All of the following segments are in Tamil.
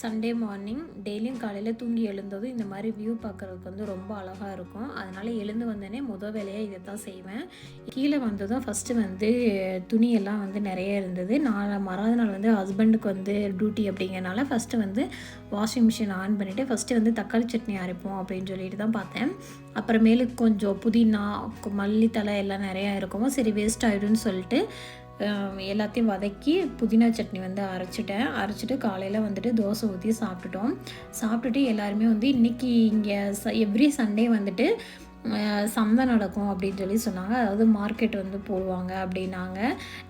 சண்டே மார்னிங் டெய்லியும் காலையில் தூங்கி எழுந்ததும் இந்த மாதிரி வியூ பார்க்குறதுக்கு வந்து ரொம்ப அழகாக இருக்கும். அதனால் எழுந்து வந்தோடனே முத வேலையாக இதை தான் செய்வேன். கீழே வந்ததும் ஃபஸ்ட்டு வந்து துணியெல்லாம் வந்து நிறைய இருந்தது. நான் மறாத நாள் வந்து ஹஸ்பண்டுக்கு வந்து டியூட்டி அப்படிங்கிறனால ஃபஸ்ட்டு வந்து வாஷிங் மிஷின் ஆன் பண்ணிவிட்டு ஃபஸ்ட்டு வந்து தக்காளி சட்னி அரைப்போம் அப்படின்னு சொல்லிட்டு தான் பார்த்தேன். அப்புறமேலு கொஞ்சம் புதினா மல்லித்தலை எல்லாம் நிறையா இருக்கும் சரி வேஸ்ட் ஆகிடும்னு சொல்லிட்டு எல்லாத்தையும் வதக்கி புதினா சட்னி வந்து அரைச்சிட்டேன். அரைச்சிட்டு காலையில் வந்துட்டு தோசை ஊற்றி சாப்பிட்டுட்டோம். சாப்பிட்டுட்டு எல்லாருமே வந்து இன்றைக்கி இங்கே ச எவ்ரி சண்டே வந்துட்டு சந்தை நடக்கும் அப்படின்னு சொல்லி சொன்னாங்க. அதாவது மார்க்கெட் வந்து போடுவாங்க அப்படின்னாங்க.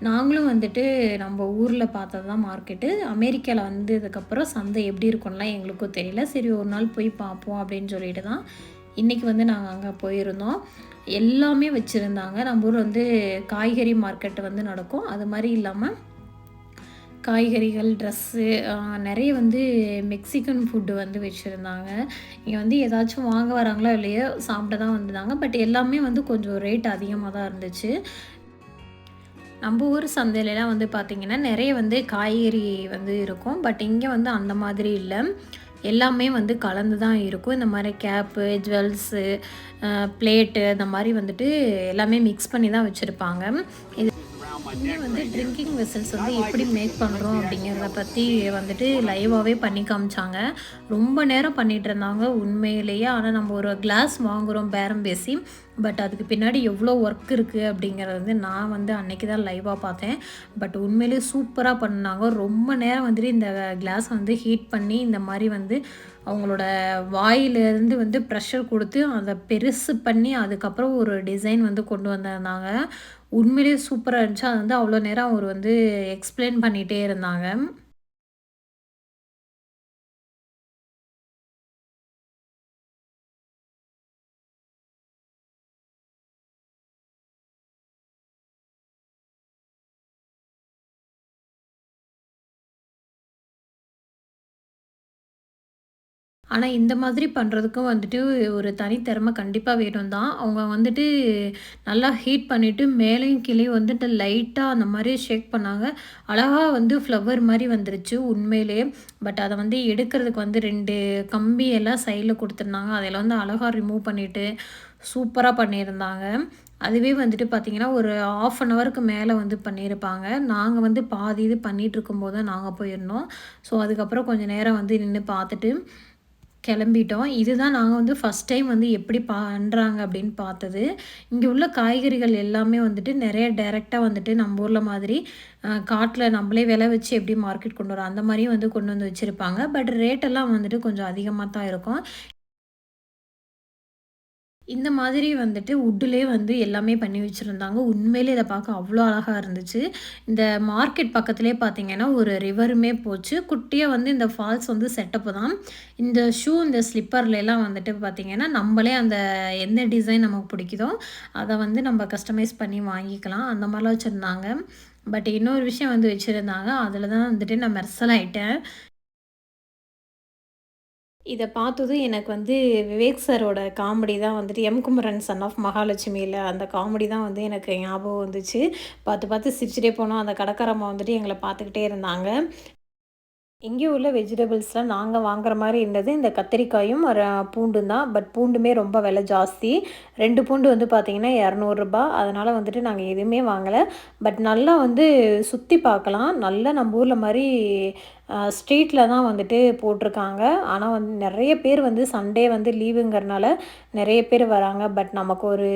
நாங்களும் வந்துட்டு நம்ம ஊரில் பார்த்தது தான் மார்க்கெட்டு அமெரிக்காவில் வந்ததுக்கப்புறம் சந்தை எப்படி இருக்கும்லாம் எங்களுக்கும் தெரியல. சரி ஒரு நாள் போய் பார்ப்போம் அப்படின்னு சொல்லிட்டு தான் இன்றைக்கி வந்து நாங்கள் அங்கே போயிருந்தோம். எல்லாமே வச்சுருந்தாங்க. நம்ம ஊர் வந்து காய்கறி மார்க்கெட் வந்து நடக்கும். அது மாதிரி இல்லாமல் காய்கறிகள் ட்ரெஸ்ஸு நிறைய வந்து மெக்சிகன் ஃபுட்டு வந்து வச்சுருந்தாங்க. இங்கே வந்து ஏதாச்சும் வாங்க வராங்களோ இல்லையோ சாப்பிட தான் வந்திருந்தாங்க பட் எல்லாமே வந்து கொஞ்சம் ரேட் அதிகமாக தான் இருந்துச்சு. நம்ம ஊர் சந்தையிலலாம் வந்து பார்த்திங்கன்னா நிறைய வந்து காய்கறி வந்து இருக்கும். பட் இங்கே வந்து அந்த மாதிரி இல்லை. எல்லாமே வந்து கலந்து தான் இருக்கும். இந்த மாதிரி கேப்பு ஜுவல்ஸு பிளேட்டு இந்த மாதிரி வந்துட்டு எல்லாமே மிக்ஸ் பண்ணி தான் வச்சுருப்பாங்க. இது இன்னும் வந்து ட்ரிங்கிங் வெசல்ஸ் வந்து எப்படி மேக் பண்ணுறோம் அப்படிங்கிறத பற்றி வந்துட்டு லைவாகவே பண்ணி காமிச்சாங்க. ரொம்ப நேரம் பண்ணிகிட்டு இருந்தாங்க உண்மையிலேயே. ஆனால் நம்ம ஒரு கிளாஸ் வாங்குகிறோம் பேரம் பேசி. பட் அதுக்கு பின்னாடி எவ்வளோ ஒர்க் இருக்குது அப்படிங்கிறது வந்து நான் வந்து அன்னைக்கு தான் லைவாக பார்த்தேன். பட் உண்மையிலேயே சூப்பராக பண்ணாங்க. ரொம்ப நேரம் வந்துட்டு இந்த கிளாஸ் வந்து ஹீட் பண்ணி இந்த மாதிரி வந்து அவங்களோட வாயிலிருந்து வந்து ப்ரெஷர் கொடுத்து அதை பெருசு பண்ணி அதுக்கப்புறம் ஒரு டிசைன் வந்து கொண்டு வந்திருந்தாங்க. உண்மையிலேயே சூப்பராக இருந்துச்சு. அது வந்து அவ்வளோ நேரம் அவர் வந்து எக்ஸ்பிளைன் பண்ணிகிட்டே இருந்தாங்க. ஆனால் இந்த மாதிரி பண்ணுறதுக்கும் வந்துட்டு ஒரு தனித்திறமை கண்டிப்பாக வேணும் தான் அவங்க வந்துட்டு நல்லா ஹீட் பண்ணிவிட்டு மேலேயும் கீழேயும் வந்துட்டு லைட்டாக அந்த மாதிரி ஷேக் பண்ணாங்க. அழகாக வந்து ஃப்ளவர் மாதிரி வந்துருச்சு உண்மையிலே பட் அதை வந்து எடுக்கிறதுக்கு வந்து ரெண்டு கம்பி எல்லாம் சைடில் கொடுத்துருந்தாங்க. அதெல்லாம் வந்து அழகாக ரிமூவ் பண்ணிவிட்டு சூப்பராக பண்ணியிருந்தாங்க. அதுவே வந்துட்டு பார்த்திங்கன்னா ஒரு ஆஃப் அன் ஹவருக்கு மேலே வந்து பண்ணியிருப்பாங்க. நாங்கள் வந்து பாதி இது பண்ணிகிட்டு இருக்கும்போது தான் நாங்கள் போயிருந்தோம். ஸோ அதுக்கப்புறம் கொஞ்சம் நேரம் வந்து நின்று பார்த்துட்டு கிளம்பிட்டோம். இதுதான் நாங்கள் வந்து ஃபஸ்ட் டைம் வந்து எப்படி பண்ணுறாங்க அப்படின்னு பார்த்தது. இங்கே உள்ள காய்கறிகள் எல்லாமே வந்துட்டு நிறைய டைரெக்டாக வந்துட்டு நம்ம ஊரில் மாதிரி காட்டில் நம்மளே விலை வச்சு எப்படி மார்க்கெட் கொண்டு வரோம் அந்த மாதிரியும் வந்து கொண்டு வந்து வச்சுருப்பாங்க. பட் ரேட்டெல்லாம் வந்துட்டு கொஞ்சம் அதிகமாக தான் இருக்கும். இந்த மாதிரி வந்துட்டு உட்டிலே வந்து எல்லாமே பண்ணி வச்சுருந்தாங்க. உண்மையிலே இதை பார்க்க அவ்வளோ அழகாக இருந்துச்சு. இந்த மார்க்கெட் பக்கத்துலேயே பார்த்தீங்கன்னா ஒரு ரிவருமே போச்சு. குட்டியாக வந்து இந்த ஃபால்ஸ் வந்து செட்டப்பு தான். இந்த ஷூ இந்த ஸ்லிப்பர்லாம் வந்துட்டு பார்த்திங்கன்னா நம்மளே அந்த எந்த டிசைன் நமக்கு பிடிக்குதோ அதை வந்து நம்ம கஸ்டமைஸ் பண்ணி வாங்கிக்கலாம். அந்த மாதிரிலாம் வச்சுருந்தாங்க. பட் இன்னொரு விஷயம் வந்து வச்சுருந்தாங்க. அதில் தான் வந்துட்டு நான் மெர்சல் ஆகிட்டேன் இதை பார்த்ததும் எனக்கு வந்து விவேக் சாரோட காமெடி தான் வந்துட்டு எம் குமரன் சன் ஆஃப் மகாலட்சுமியில் அந்த காமெடி தான் வந்து எனக்கு ஞாபகம் வந்துச்சு. பார்த்து பார்த்து சிரிச்சிட்டே போனோம். அந்த கடைக்காரம்மா வந்துட்டு எங்களை பார்த்துக்கிட்டே இருந்தாங்க. இங்கே உள்ள வெஜிடபிள்ஸ்லாம் நாங்கள் வாங்குற மாதிரி இருந்தது. இந்த கத்திரிக்காயும் பூண்டும் தான். பட் பூண்டுமே ரொம்ப விலை ஜாஸ்தி. ரெண்டு பூண்டு வந்து பார்த்திங்கன்னா இரநூறுபா அதனால் வந்துட்டு நாங்கள் எதுவுமே வாங்கலை. பட் நல்லா வந்து சுற்றி பார்க்கலாம். நல்லா நம்ம ஊரில் மாதிரி ஸ்ட்ரீட்டில் தான் வந்துட்டு போட்டிருக்காங்க. ஆனால் வந்து நிறைய பேர் வந்து சண்டே வந்து லீவுங்கிறனால நிறைய பேர் வராங்க. பட் நமக்கு ஒரு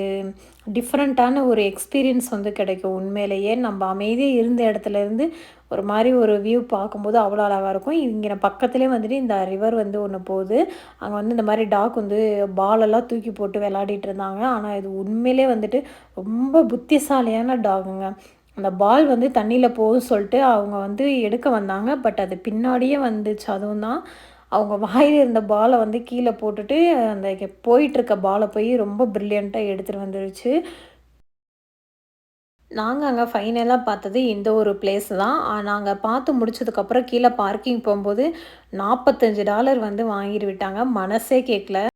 டிஃப்ரெண்ட்டான ஒரு எக்ஸ்பீரியன்ஸ் வந்து கிடைக்கும். உண்மையிலேயே நம்ம அமைதியாக இருந்த இடத்துல இருந்து ஒரு மாதிரி ஒரு வியூ பார்க்கும்போது அவ்வளோ அழகாக இருக்கும். இங்கே பக்கத்துலேயே வந்துட்டு இந்த ரிவர் வந்து ஒன்று போகுது. அங்கே வந்து இந்த மாதிரி டாக் வந்து பாலெல்லாம் தூக்கி போட்டு விளையாடிட்டு இருந்தாங்க. ஆனால் இது உண்மையிலே வந்துட்டு ரொம்ப புத்திசாலியான டாகுங்க அந்த பால் வந்து தண்ணியில் போகும் சொல்லிட்டு அவங்க வந்து எடுக்க வந்தாங்க. பட் அது பின்னாடியே வந்துச்சு. அதுவும் தான் அவங்க வாயில் இருந்த பாலை வந்து கீழே போட்டுட்டு அந்த போயிட்டுருக்க பாலை போய் ரொம்ப ப்ரில்லியண்ட்டாக எடுத்துகிட்டு வந்துருச்சு. நாங்கள் அங்கே ஃபைனலாக பார்த்தது இந்த ஒரு பிளேஸ் தான். நாங்கள் பார்த்து முடிச்சதுக்கப்புறம் கீழே பார்க்கிங் போகும்போது நாற்பத்தஞ்சு டாலர் வந்து வாங்கிட்டு விட்டாங்க. மனசே கேட்கல.